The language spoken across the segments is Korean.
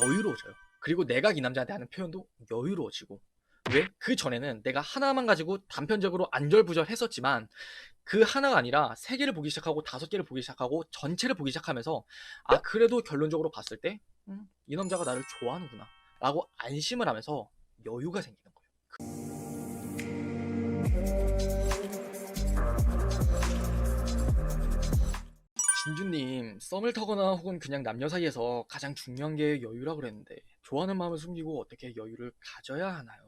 여유로워져요. 그리고 내가 이 남자한테 하는 표현도 여유로워지고 왜? 그 전에는 내가 하나만 가지고 단편적으로 안절부절 했었지만 그 하나가 아니라 세 개를 보기 시작하고 다섯 개를 보기 시작하고 전체를 보기 시작하면서 아 그래도 결론적으로 봤을 때이 남자가 나를 좋아하는구나 라고 안심을 하면서 여유가 생기는 거예요. 진주님, 썸을 타거나 혹은 그냥 남녀 사이에서 가장 중요한 게 여유라 그랬는데, 좋아하는 마음을 숨기고 어떻게 여유를 가져야 하나요?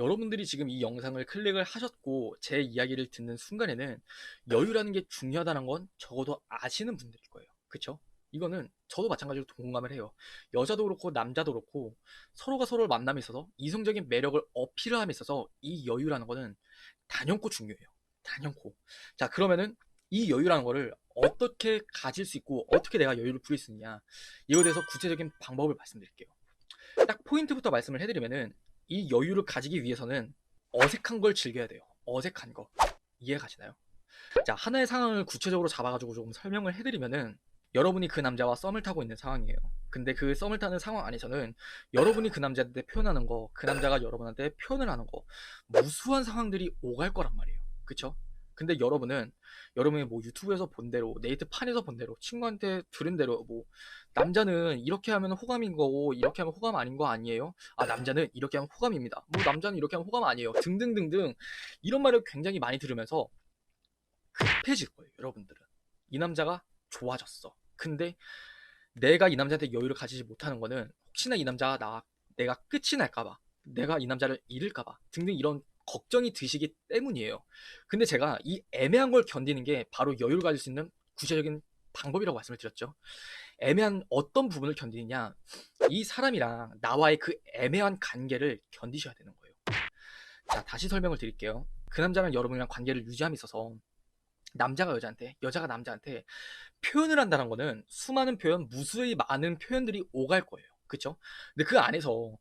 여러분들이 지금 이 영상을 클릭을 하셨고, 제 이야기를 듣는 순간에는 여유라는 게 중요하다는 건 적어도 아시는 분들일 거예요. 그쵸? 이거는 저도 마찬가지로 동감을 해요. 여자도 그렇고 남자도 그렇고 서로가 서로를 만남에 있어서 이성적인 매력을 어필을 함에 있어서 이 여유라는 거는 단연코 중요해요. 단연코. 자, 그러면은 이 여유라는 거를 어떻게 가질 수 있고 어떻게 내가 여유를 부릴 수 있냐 이거에 대해서 구체적인 방법을 말씀드릴게요. 딱 포인트부터 말씀을 해드리면은 이 여유를 가지기 위해서는 어색한 걸 즐겨야 돼요. 어색한 거 이해 가시나요? 자 하나의 상황을 구체적으로 잡아가지고 조금 설명을 해드리면은 여러분이 그 남자와 썸을 타고 있는 상황이에요. 근데 그 썸을 타는 상황 안에서는 여러분이 그 남자한테 표현하는 거, 그 남자가 여러분한테 표현을 하는 거, 무수한 상황들이 오갈 거란 말이에요. 그쵸? 근데 여러분은 여러분이 뭐 유튜브에서 본 대로 네이트 판에서 본 대로 친구한테 들은 대로 뭐 남자는 이렇게 하면 호감인 거고 이렇게 하면 호감 아닌 거 아니에요? 아 남자는 이렇게 하면 호감입니다. 뭐 남자는 이렇게 하면 호감 아니에요. 등등등등 이런 말을 굉장히 많이 들으면서 급해질 거예요. 여러분들은 이 남자가 좋아졌어. 근데 내가 이 남자한테 여유를 가지지 못하는 거는 혹시나 이 남자가 나 내가 끝이 날까봐 내가 이 남자를 잃을까봐 등등 이런 걱정이 드시기 때문이에요. 근데 제가 이 애매한 걸 견디는 게 바로 여유를 가질 수 있는 구체적인 방법이라고 말씀을 드렸죠. 애매한 어떤 부분을 견디느냐, 이 사람이랑 나와의 그 애매한 관계를 견디셔야 되는 거예요. 자, 다시 설명을 드릴게요. 그 남자랑 여러분이랑 관계를 유지함에 있어서 남자가 여자한테, 여자가 남자한테 표현을 한다는 거는 수많은 표현, 무수히 많은 표현들이 오갈 거예요. 그쵸? 근데 그 안에서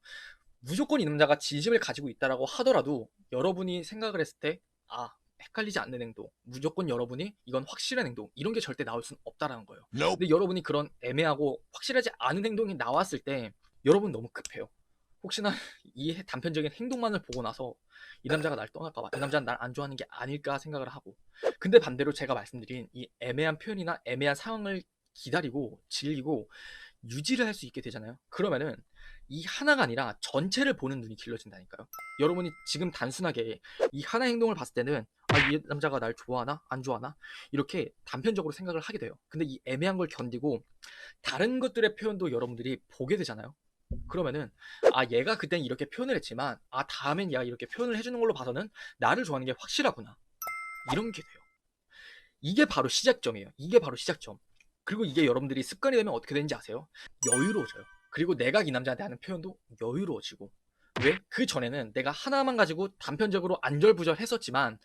무조건 이 남자가 진심을 가지고 있다라고 하더라도 여러분이 생각을 했을 때, 아, 헷갈리지 않는 행동, 무조건 여러분이 이건 확실한 행동, 이런 게 절대 나올 수는 없다라는 거예요. Nope. 근데 여러분이 그런 애매하고 확실하지 않은 행동이 나왔을 때 여러분 너무 급해요. 혹시나 이 단편적인 행동만을 보고 나서 이 남자가 날 떠날까봐, 이 남자는 날 안 좋아하는 게 아닐까 생각을 하고. 근데 반대로 제가 말씀드린 이 애매한 표현이나 애매한 상황을 기다리고 즐기고 유지를 할 수 있게 되잖아요. 그러면은 이 하나가 아니라 전체를 보는 눈이 길러진다니까요. 여러분이 지금 단순하게 이 하나 행동을 봤을 때는 아, 이 남자가 날 좋아하나? 안 좋아하나? 이렇게 단편적으로 생각을 하게 돼요. 근데 이 애매한 걸 견디고 다른 것들의 표현도 여러분들이 보게 되잖아요. 그러면은 아 얘가 그땐 이렇게 표현을 했지만 아 다음엔 얘가 이렇게 표현을 해주는 걸로 봐서는 나를 좋아하는 게 확실하구나 이런 게 돼요 이게 바로 시작점이에요 이게 바로 시작점 그리고 이게 여러분들이 습관이 되면 어떻게 되는지 아세요? 여유로워져요 그리고 내가 이 남자한테 하는 표현도 여유로워지고. 왜? 그 전에는 내가 하나만 가지고 단편적으로 안절부절 했었지만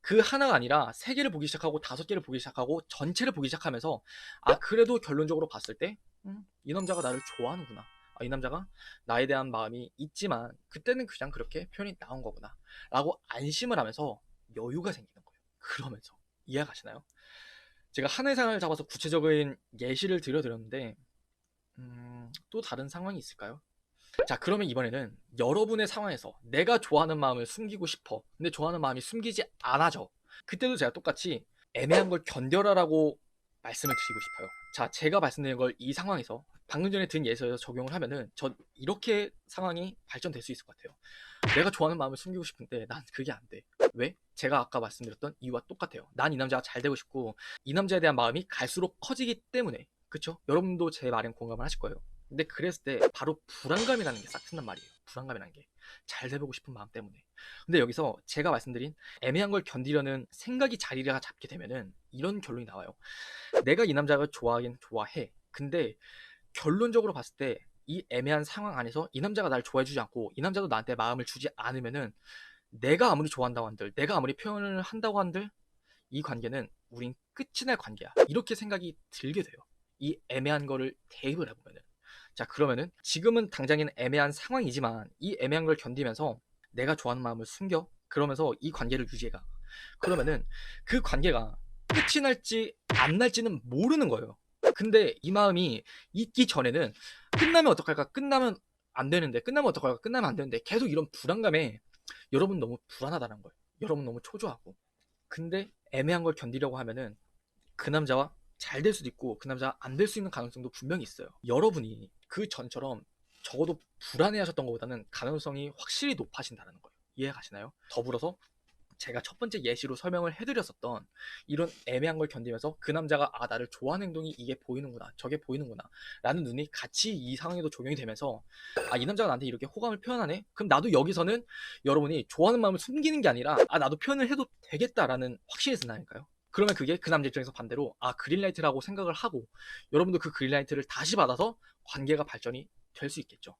그 하나가 아니라 세 개를 보기 시작하고 다섯 개를 보기 시작하고 전체를 보기 시작하면서 아 그래도 결론적으로 봤을 때이 남자가 나를 좋아하는구나. 아, 이 남자가 나에 대한 마음이 있지만 그때는 그냥 그렇게 표현이 나온 거구나. 라고 안심을 하면서 여유가 생기는 거예요. 그러면서. 이해가시나요? 제가 하나의 상황을 잡아서 구체적인 예시를 들려드렸는데 음, 또 다른 상황이 있을까요? 자 그러면 이번에는 여러분의 상황에서 내가 좋아하는 마음을 숨기고 싶어. 근데 좋아하는 마음이 숨기지 않아져. 그때도 제가 똑같이 애매한 걸 견뎌라라고 말씀을 드리고 싶어요. 자 제가 말씀드린 걸 이 상황에서 방금 전에 든 예시에서 적용을 하면은 전 이렇게 상황이 발전될 수 있을 것 같아요. 내가 좋아하는 마음을 숨기고 싶은데 난 그게 안 돼. 왜? 제가 아까 말씀드렸던 이유와 똑같아요. 난 이 남자가 잘 되고 싶고 이 남자에 대한 마음이 갈수록 커지기 때문에. 그쵸? 여러분도 제 말엔 공감을 하실 거예요 근데 그랬을 때 바로 불안감이라는 게 싹 튼단 말이에요. 불안감이라는 게. 잘 돼보고 싶은 마음 때문에. 근데 여기서 제가 말씀드린 애매한 걸 견디려는 생각이 자리를 잡게 되면은 이런 결론이 나와요. 내가 이 남자를 좋아하긴 좋아해. 근데 결론적으로 봤을 때 이 애매한 상황 안에서 이 남자가 날 좋아해주지 않고 이 남자도 나한테 마음을 주지 않으면은 내가 아무리 좋아한다고 한들 내가 아무리 표현을 한다고 한들 이 관계는 우린 끝이 날 관계야. 이렇게 생각이 들게 돼요. 이 애매한 거를 대입을 해보면은. 자 그러면은 지금은 당장에는 애매한 상황이지만 이 애매한 걸 견디면서 내가 좋아하는 마음을 숨겨 그러면서 이 관계를 유지해가 그러면은 그 관계가 끝이 날지 안 날지는 모르는 거예요 근데 이 마음이 있기 전에는 끝나면 어떡할까? 끝나면 안 되는데, 끝나면 어떡할까? 끝나면 안 되는데, 계속 이런 불안감에 여러분 너무 불안하다는 거예요. 여러분 너무 초조하고. 근데 애매한 걸 견디려고 하면은 그 남자와 잘 될 수도 있고 그 남자가 안 될 수 있는 가능성도 분명히 있어요. 여러분이 그 전처럼 적어도 불안해하셨던 것보다는 가능성이 확실히 높아진다는 거예요. 이해가시나요? 더불어서 제가 첫 번째 예시로 설명을 해드렸었던 이런 애매한 걸 견디면서 그 남자가 아 나를 좋아하는 행동이 이게 보이는구나 저게 보이는구나 라는 눈이 같이 이 상황에도 적용이 되면서 아 이 남자가 나한테 이렇게 호감을 표현하네 그럼 나도 여기서는 여러분이 좋아하는 마음을 숨기는 게 아니라 아 나도 표현을 해도 되겠다라는 확신이 든다니까요 그러면 그게 그 남자 입장에서 반대로 아 그린라이트라고 생각을 하고 여러분도 그 그린라이트를 다시 받아서 관계가 발전이 될 수 있겠죠.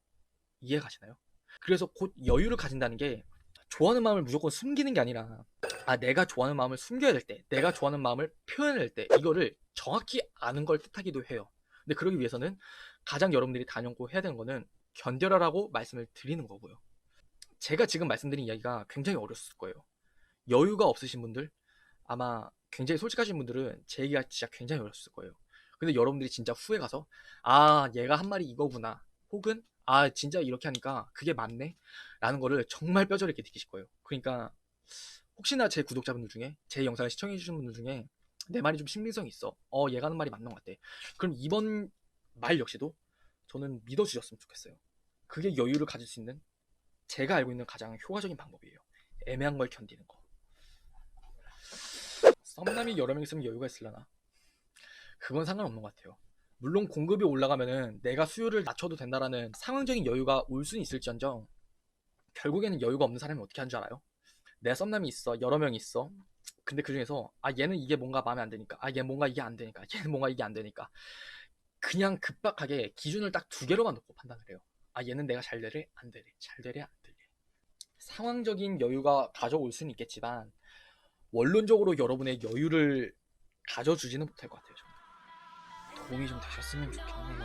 이해 가시나요? 그래서 곧 여유를 가진다는 게 좋아하는 마음을 무조건 숨기는 게 아니라 아 내가 좋아하는 마음을 숨겨야 될 때 내가 좋아하는 마음을 될때 이거를 정확히 아는 걸 뜻하기도 해요. 근데 그러기 위해서는 가장 여러분들이 단연코 해야 되는 거는 견뎌라라고 말씀을 드리는 거고요. 제가 지금 말씀드린 이야기가 굉장히 어렸을 거예요. 여유가 없으신 분들 아마 굉장히 솔직하신 분들은 제 얘기가 진짜 굉장히 어렸을 거예요. 근데 여러분들이 진짜 후에 가서 아 얘가 한 말이 이거구나. 혹은 아 진짜 이렇게 하니까 그게 맞네? 라는 거를 정말 뼈저리 있게 느끼실 거예요. 그러니까 혹시나 제 구독자분들 중에 제 영상을 시청해 주신 분들 중에 내 말이 좀 신빙성이 있어. 어 얘가 하는 말이 맞는 것 같아. 그럼 이번 말 역시도 저는 믿어주셨으면 좋겠어요. 그게 여유를 가질 수 있는 제가 알고 있는 가장 효과적인 방법이에요. 애매한 걸 견디는 거 썸남이 여러 명 있으면 여유가 있으려나? 그건 상관없는 것 같아요. 물론 공급이 올라가면은 내가 수요를 낮춰도 된다라는 상황적인 여유가 올 수는 있을지언정 결국에는 여유가 없는 사람이 어떻게 하는 줄 알아요? 내 썸남이 있어 여러 명 있어. 근데 그 중에서 아 얘는 이게 뭔가 마음에 안 드니까. 아 얘 뭔가 이게 안 되니까. 얘는 뭔가 이게 안 되니까. 그냥 급박하게 기준을 딱 두 개로만 놓고 판단을 해요. 아 얘는 내가 잘 되래? 안 되래? 잘 되래? 안 되래? 상황적인 여유가 가져올 수는 있겠지만 원론적으로 여러분의 여유를 가져주지는 못할 것 같아요 저는. 도움이 좀 되셨으면 좋겠네요